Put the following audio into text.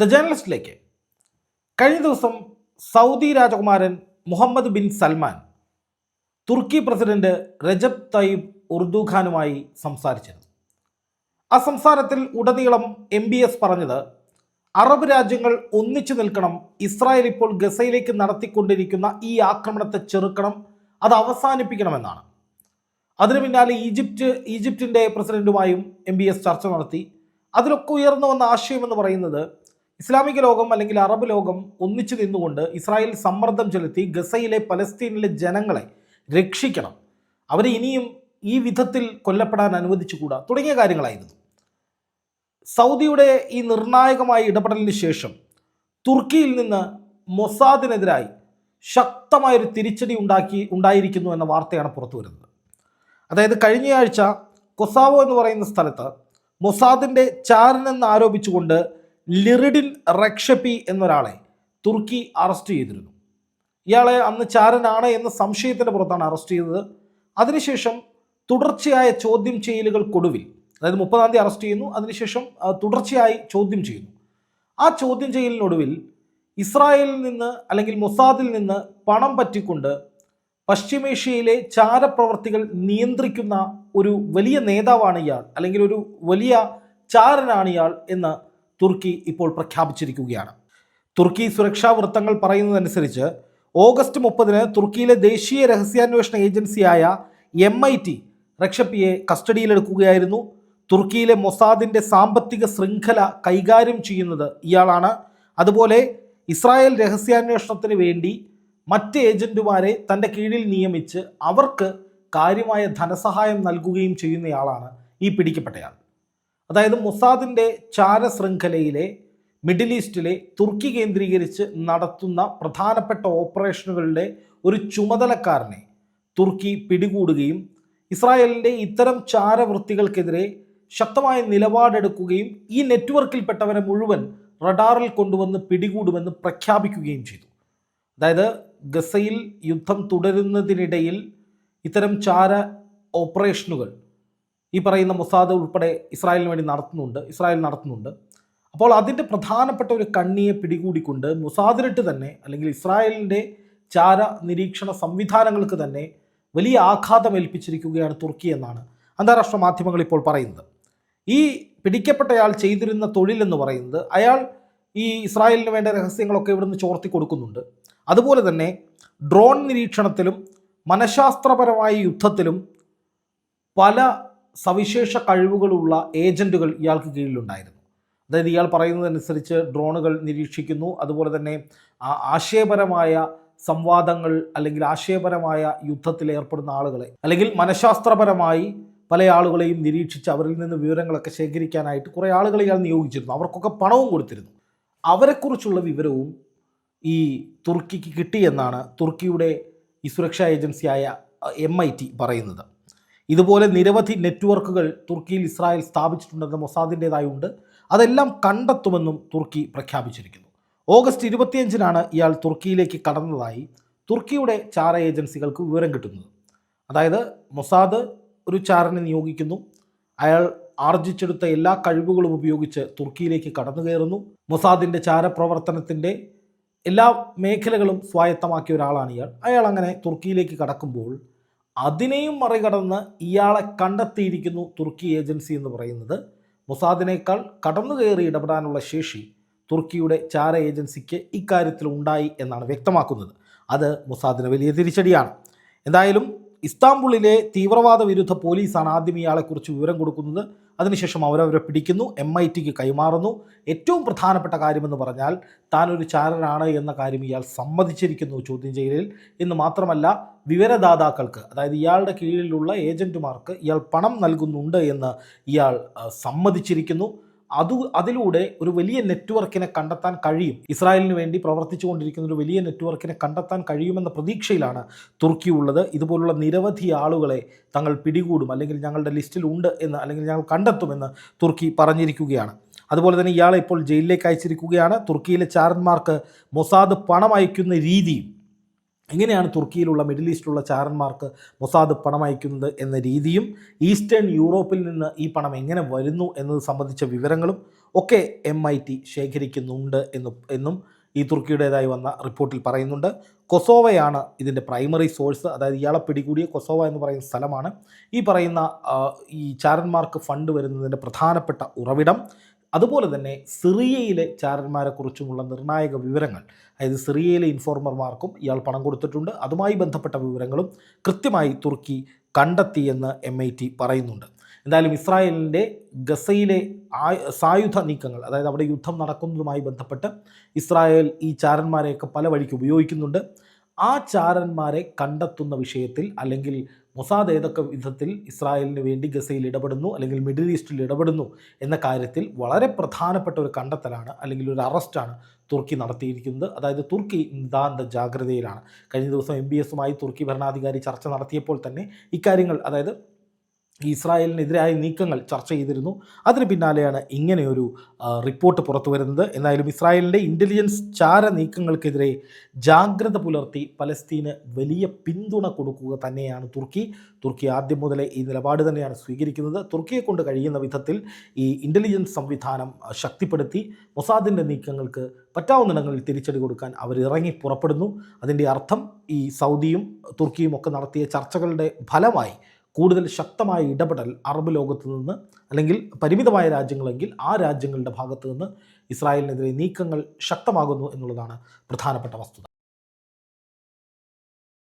The ജേർണലിസ്റ്റിലേക്ക് കഴിഞ്ഞ ദിവസം Saudi രാജകുമാരൻ മുഹമ്മദ് ബിൻ സൽമാൻ തുർക്കി പ്രസിഡന്റ് റജബ് തയ്യിബ് ഉർദുഖാനുമായി സംസാരിച്ചിരുന്നു. ആ സംസാരത്തിൽ ഉടനീളം എം ബി എസ് പറഞ്ഞത് അറബ് രാജ്യങ്ങൾ ഒന്നിച്ചു നിൽക്കണം ഇസ്രായേൽ ഇപ്പോൾ ഗസയിലേക്ക് നടത്തിക്കൊണ്ടിരിക്കുന്ന ഈ ആക്രമണത്തെ ചെറുക്കണം അത് അവസാനിപ്പിക്കണമെന്നാണ്. അതിനു പിന്നാലെ ഈജിപ്റ്റ് ഈജിപ്തിന്റെ പ്രസിഡന്റുമായും എം ബി എസ് ചർച്ച നടത്തി. അതിലൊക്കെ ഉയർന്നു വന്ന ആശയം എന്ന് പറയുന്നത് ഇസ്ലാമിക ലോകം അല്ലെങ്കിൽ അറബ് ലോകം ഒന്നിച്ചു നിന്നുകൊണ്ട് ഇസ്രായേൽ സമ്മർദ്ദം ചെലുത്തി ഗസയിലെ പലസ്തീനിലെ ജനങ്ങളെ രക്ഷിക്കണം. അവരെ ഇനിയും ഈ വിധത്തിൽ കൊല്ലപ്പെടാൻ അനുവദിച്ചുകൂടാ? തുടങ്ങിയ കാര്യങ്ങളായിരുന്നു. സൗദിയുടെ ഈ നിർണായകമായ ഇടപെടലിന് ശേഷം തുർക്കിയിൽ നിന്ന് മൊസാദിനെതിരായി ശക്തമായൊരു തിരിച്ചടി ഉണ്ടാക്കി ഉണ്ടായിരിക്കുന്നു എന്ന വാർത്തയാണ് പുറത്തു വരുന്നത്. അതായത് കഴിഞ്ഞയാഴ്ച കൊസാവോ എന്ന് പറയുന്ന സ്ഥലത്ത് മൊസാദിന്റെ ചാരനെന്ന് ആരോപിച്ചുകൊണ്ട് ലിറിഡിൻ റക്ഷപ്പി എന്നൊരാളെ തുർക്കി അറസ്റ്റ് ചെയ്തിരുന്നു. ഇയാളെ അന്ന് ചാരനാണ് എന്ന സംശയത്തിന്റെ പുറത്താണ് അറസ്റ്റ് ചെയ്തത്. അതിനുശേഷം തുടർച്ചയായ ചോദ്യം ചെയ്യലുകൾക്കൊടുവിൽ അതായത് മുപ്പതാം തീയതി അറസ്റ്റ് ചെയ്യുന്നു അതിനുശേഷം തുടർച്ചയായി ചോദ്യം ചെയ്യുന്നു. ആ ചോദ്യം ചെയ്യലിനൊടുവിൽ ഇസ്രായേലിൽ നിന്ന് അല്ലെങ്കിൽ മൊസാദിൽ നിന്ന് പണം പറ്റിക്കൊണ്ട് പശ്ചിമേഷ്യയിലെ ചാരപ്രവർത്തികൾ നിയന്ത്രിക്കുന്ന ഒരു വലിയ നേതാവാണ് ഇയാൾ അല്ലെങ്കിൽ ഒരു വലിയ ചാരനാണ് ഇയാൾ എന്ന് തുർക്കി ഇപ്പോൾ പ്രഖ്യാപിച്ചിരിക്കുകയാണ്. തുർക്കി സുരക്ഷാ വൃത്തങ്ങൾ പറയുന്നതനുസരിച്ച് ഓഗസ്റ്റ് മുപ്പതിന് തുർക്കിയിലെ ദേശീയ രഹസ്യാന്വേഷണ ഏജൻസിയായ എം ഐ ടി റക്ഷപ്പിയെ കസ്റ്റഡിയിലെടുക്കുകയായിരുന്നു. തുർക്കിയിലെ മൊസാദിന്റെ സാമ്പത്തിക ശൃംഖല കൈകാര്യം ചെയ്യുന്നത് ഇയാളാണ്. അതുപോലെ ഇസ്രായേൽ രഹസ്യാന്വേഷണത്തിന് വേണ്ടി മറ്റ് ഏജന്റുമാരെ തന്റെ കീഴിൽ നിയമിച്ച് അവർക്ക് കാര്യമായ ധനസഹായം നൽകുകയും ചെയ്യുന്നയാളാണ് ഈ പിടിക്കപ്പെട്ടയാൾ. അതായത് മൊസാദിന്റെ ചാരശൃംഖലയിലെ മിഡിൽ ഈസ്റ്റിലെ തുർക്കി കേന്ദ്രീകരിച്ച് നടത്തുന്ന പ്രധാനപ്പെട്ട ഓപ്പറേഷനുകളുടെ ഒരു ചുമതലക്കാരനെ തുർക്കി പിടികൂടുകയും ഇസ്രായേലിന്റെ ഇത്തരം ചാരവൃത്തികൾക്കെതിരെ ശക്തമായ നിലപാടെടുക്കുകയും ഈ നെറ്റ്വർക്കിൽപ്പെട്ടവരെ മുഴുവൻ റഡാറിൽ കൊണ്ടുവന്ന് പിടികൂടുമെന്ന് പ്രഖ്യാപിക്കുകയും ചെയ്തു. അതായത് ഗസയിൽ യുദ്ധം തുടരുന്നതിനിടയിൽ ഇത്തരം ചാര ഓപ്പറേഷനുകൾ ഈ പറയുന്ന മൊസാദ് ഉൾപ്പെടെ ഇസ്രായേലിന് വേണ്ടി നടത്തുന്നുണ്ട് ഇസ്രായേൽ നടത്തുന്നുണ്ട്. അപ്പോൾ അതിന്റെ പ്രധാനപ്പെട്ട ഒരു കണ്ണിയെ പിടികൂടിക്കൊണ്ട് മൊസാദിനിട്ട് തന്നെ അല്ലെങ്കിൽ ഇസ്രായേലിന്റെ ചാര നിരീക്ഷണ സംവിധാനങ്ങൾക്ക് തന്നെ വലിയ ആഘാതം ഏൽപ്പിച്ചിരിക്കുകയാണ് തുർക്കി എന്നാണ് അന്താരാഷ്ട്ര മാധ്യമങ്ങൾ ഇപ്പോൾ പറയുന്നത്. ഈ പിടിക്കപ്പെട്ടയാൾ ചെയ്തിരുന്ന തൊഴിലെന്ന് പറയുന്നത് അയാൾ ഈ ഇസ്രായേലിന് വേണ്ട രഹസ്യങ്ങളൊക്കെ ഇവിടുന്ന് ചോർത്തി കൊടുക്കുന്നുണ്ട്. അതുപോലെ തന്നെ ഡ്രോൺ നിരീക്ഷണത്തിലും മനഃശാസ്ത്രപരമായ യുദ്ധത്തിലും പല സവിശേഷ കഴിവുകളുള്ള ഏജന്റുകൾ ഇയാൾക്ക് കീഴിലുണ്ടായിരുന്നു. അതായത് ഇയാൾ പറയുന്നതനുസരിച്ച് ഡ്രോണുകൾ നിരീക്ഷിക്കുന്നു. അതുപോലെ തന്നെ ആശയപരമായ സംവാദങ്ങൾ അല്ലെങ്കിൽ ആശയപരമായ യുദ്ധത്തിൽ ഏർപ്പെടുന്ന ആളുകളെ അല്ലെങ്കിൽ മനഃശാസ്ത്രപരമായി പല ആളുകളെയും നിരീക്ഷിച്ച് അവരിൽ നിന്ന് വിവരങ്ങളൊക്കെ ശേഖരിക്കാനായിട്ട് കുറേ ആളുകളെ ഇയാൾ നിയോഗിച്ചിരുന്നു. അവർക്കൊക്കെ പണവും കൊടുത്തിരുന്നു. അവരെക്കുറിച്ചുള്ള വിവരവും ഈ തുർക്കിക്ക് കിട്ടിയെന്നാണ് തുർക്കിയുടെ ഈ സുരക്ഷാ ഏജൻസിയായ എം ഐ ടി പറയുന്നത്. ഇതുപോലെ നിരവധി നെറ്റ്വർക്കുകൾ തുർക്കിയിൽ ഇസ്രായേൽ സ്ഥാപിച്ചിട്ടുണ്ടെന്ന് മൊസാദിന്റെതായുണ്ട് അതെല്ലാം കണ്ടെത്തുമെന്നും തുർക്കി പ്രഖ്യാപിച്ചിരിക്കുന്നു. ഓഗസ്റ്റ് ഇരുപത്തിയഞ്ചിനാണ് ഇയാൾ തുർക്കിയിലേക്ക് കടന്നതായി തുർക്കിയുടെ ചാര ഏജൻസികൾക്ക് വിവരം കിട്ടുന്നത്. അതായത് മൊസാദ് ഒരു ചാരനെ നിയോഗിക്കുന്നു. അയാൾ ആർജിച്ചെടുത്ത എല്ലാ കഴിവുകളും ഉപയോഗിച്ച് തുർക്കിയിലേക്ക് കടന്നു കയറുന്നു. മൊസാദിന്റെ ചാരപ്രവർത്തനത്തിന്റെ എല്ലാ മേഖലകളും സ്വായത്തമാക്കിയ ഒരാളാണ് ഇയാൾ. അയാൾ അങ്ങനെ തുർക്കിയിലേക്ക് കടക്കുമ്പോൾ അതിനെയും മറികടന്ന് ഇയാളെ കണ്ടെത്തിയിരിക്കുന്നു തുർക്കി ഏജൻസി എന്ന് പറയുന്നത്. മൊസാദിനേക്കാൾ കടന്നു കയറി ഇടപെടാനുള്ള ശേഷി തുർക്കിയുടെ ചാര ഏജൻസിക്ക് ഇക്കാര്യത്തിൽ ഉണ്ടായി എന്നാണ് വ്യക്തമാക്കുന്നത്. അത് മൊസാദിന് വലിയ തിരിച്ചടിയാണ്. എന്തായാലും ഇസ്താംബുളിലെ തീവ്രവാദ വിരുദ്ധ പോലീസാണ് ആദ്യം ഇയാളെക്കുറിച്ച് വിവരം കൊടുക്കുന്നത്. അതിനുശേഷം അവരവരെ പിടിക്കുന്നു. എം ഐ ടിക്ക് കൈമാറുന്നു. ഏറ്റവും പ്രധാനപ്പെട്ട കാര്യമെന്ന് പറഞ്ഞാൽ താനൊരു ചാരനാണ് എന്ന കാര്യം ഇയാൾ സമ്മതിച്ചിരിക്കുന്നു ചോദ്യം ചെയ്യലിൽ. എന്ന് മാത്രമല്ല വിവരദാതാക്കൾക്ക് അതായത് ഇയാളുടെ കീഴിലുള്ള ഏജന്റുമാർക്ക് ഇയാൾ പണം നൽകുന്നുണ്ട് എന്ന് ഇയാൾ സമ്മതിച്ചിരിക്കുന്നു. അത് അതിലൂടെ ഒരു വലിയ നെറ്റ്വർക്കിനെ കണ്ടെത്താൻ കഴിയും. ഇസ്രായേലിന് വേണ്ടി പ്രവർത്തിച്ചുകൊണ്ടിരിക്കുന്ന ഒരു വലിയ നെറ്റ്വർക്കിനെ കണ്ടെത്താൻ കഴിയുമെന്ന പ്രതീക്ഷയിലാണ് തുർക്കി ഉള്ളത്. ഇതുപോലുള്ള നിരവധി ആളുകളെ തങ്ങൾ പിടികൂടും അല്ലെങ്കിൽ ഞങ്ങളുടെ ലിസ്റ്റിൽ ഉണ്ട് എന്ന് അല്ലെങ്കിൽ ഞങ്ങൾ കണ്ടെത്തുമെന്ന് തുർക്കി പറഞ്ഞിരിക്കുകയാണ്. അതുപോലെ തന്നെ ഇയാളെ ഇപ്പോൾ ജയിലിലേക്ക് അയച്ചിരിക്കുകയാണ്. തുർക്കിയിലെ ചാരന്മാർക്ക് മൊസാദ് പണം അയക്കുന്ന രീതിയും എങ്ങനെയാണ് തുർക്കിയിലുള്ള മിഡിൽ ഈസ്റ്റിലുള്ള ചാരന്മാർക്ക് മൊസാദ് പണം അയക്കുന്നത് എന്ന രീതിയും ഈസ്റ്റേൺ യൂറോപ്പിൽ നിന്ന് ഈ പണം എങ്ങനെ വരുന്നു എന്നത് സംബന്ധിച്ച വിവരങ്ങളും ഒക്കെ എം ഐ ടി ശേഖരിക്കുന്നുണ്ട് എന്നും എന്നും ഈ തുർക്കിയുടേതായി വന്ന റിപ്പോർട്ടിൽ പറയുന്നുണ്ട്. കൊസോവയാണ് ഇതിന്റെ പ്രൈമറി സോഴ്സ് അതായത് ഇയാളെ പിടികൂടിയ കൊസോവ എന്ന് പറയുന്ന സ്ഥലമാണ്. ഈ പറയുന്ന ഈ ചാരന്മാർക്ക് ഫണ്ട് വരുന്നതിന്റെ പ്രധാനപ്പെട്ട ഉറവിടം അതുപോലെ തന്നെ സിറിയയിലെ ചാരന്മാരെക്കുറിച്ചുമുള്ള നിർണായക വിവരങ്ങൾ അതായത് സിറിയയിലെ ഇൻഫോർമർമാർക്കും ഇയാൾ പണം കൊടുത്തിട്ടുണ്ട്. അതുമായി ബന്ധപ്പെട്ട വിവരങ്ങളും കൃത്യമായി തുർക്കി കണ്ടെത്തിയെന്ന് എം ഐ ടി പറയുന്നുണ്ട്. എന്തായാലും ഇസ്രായേലിന്റെ ഗസയിലെ ആ- സായുധ നീക്കങ്ങൾ അതായത് അവിടെ യുദ്ധം നടക്കുന്നതുമായി ബന്ധപ്പെട്ട് ഇസ്രായേൽ ഈ ചാരന്മാരെയൊക്കെ പല വഴിക്ക് ഉപയോഗിക്കുന്നുണ്ട്. ആ ചാരന്മാരെ കണ്ടെത്തുന്ന വിഷയത്തിൽ അല്ലെങ്കിൽ മൊസാദ് ഏതൊക്കെ വിധത്തിൽ ഇസ്രായേലിന് വേണ്ടി ഗസയിൽ ഇടപെടുന്നു അല്ലെങ്കിൽ മിഡിൽ ഈസ്റ്റിൽ ഇടപെടുന്നു എന്ന കാര്യത്തിൽ വളരെ പ്രധാനപ്പെട്ട ഒരു കണ്ടെത്തലാണ് അല്ലെങ്കിൽ ഒരു അറസ്റ്റാണ് തുർക്കി നടത്തിയിരിക്കുന്നത്. അതായത് തുർക്കി നിതാന്ത ജാഗ്രതയിലാണ്. കഴിഞ്ഞ ദിവസം എം ബി എസുമായി തുർക്കി ഭരണാധികാരി ചർച്ച നടത്തിയപ്പോൾ തന്നെ ഇക്കാര്യങ്ങൾ അതായത് ഇസ്രായേലിനെതിരായ നീക്കങ്ങൾ ചർച്ച ചെയ്തിരുന്നു. അതിന് പിന്നാലെയാണ് ഇങ്ങനെയൊരു റിപ്പോർട്ട് പുറത്തു വരുന്നത്. എന്തായാലും ഇസ്രായേലിന്റെ ഇന്റലിജൻസ് ചാര നീക്കങ്ങൾക്കെതിരെ ജാഗ്രത പുലർത്തി പലസ്തീന് വലിയ പിന്തുണ കൊടുക്കുക തന്നെയാണ് തുർക്കി. തുർക്കി ആദ്യം മുതലേ ഈ നിലപാട് തന്നെയാണ് സ്വീകരിക്കുന്നത്. തുർക്കിയെ കൊണ്ട് കഴിയുന്ന വിധത്തിൽ ഈ ഇന്റലിജൻസ് സംവിധാനം ശക്തിപ്പെടുത്തി മൊസാദിന്റെ നീക്കങ്ങൾക്ക് പറ്റാവുന്നിടങ്ങളിൽ തിരിച്ചടി കൊടുക്കാൻ അവർ ഇറങ്ങി പുറപ്പെടുന്നു. അതിന്റെ അർത്ഥം ഈ സൗദിയും തുർക്കിയും ഒക്കെ നടത്തിയ ചർച്ചകളുടെ ഫലമായി കൂടുതൽ ശക്തമായ ഇടപെടൽ അറബ് ലോകത്ത് നിന്ന് അല്ലെങ്കിൽ പരിമിതമായ രാജ്യങ്ങളെങ്കിൽ ആ രാജ്യങ്ങളുടെ ഭാഗത്ത് നിന്ന് ഇസ്രായേലിനെതിരെ നീക്കങ്ങൾ ശക്തമാകുന്നു എന്നുള്ളതാണ് പ്രധാനപ്പെട്ട വസ്തുത.